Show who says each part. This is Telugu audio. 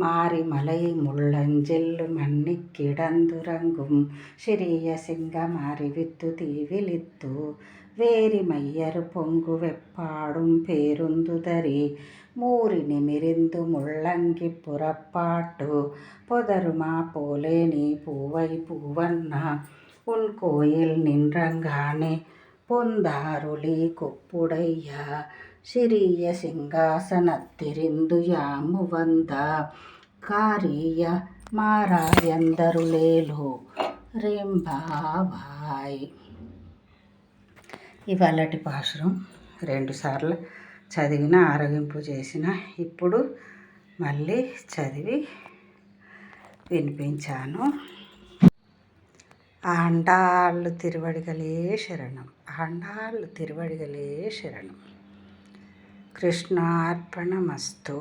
Speaker 1: மாரிமலை முள்ளஞ்செல்லு மண்ணிக் கிடந்துறங்கும். சிறிய சிங்கம் அறிவித்து தீவிலித்து வேரிமையரு பொங்கு வெப்பாடும் பேருந்துதறி மூறி நிமிரிந்து முள்ளங்கி புறப்பாட்டு பொதருமா போலே நீ பூவை பூவன்னா உன் கோயில் நின்றங்கானே பொந்தாருளி கொப்புடையா சிறிய సింహాసనత్తిరిందు యాము వంద కారీయ మారాయందరులేలు రింబావాయ్ ఇవాళటి పాశురం రెండుసార్లు చదివిన ఆరగింపు చేసిన ఇప్పుడు మళ్ళీ చదివి వినిపించాను ఆండాళ్ళు తిరువడిగలే శరణం ఆండాళ్ళు తిరువడిగలే శరణం కృష్ణార్పణమస్తు.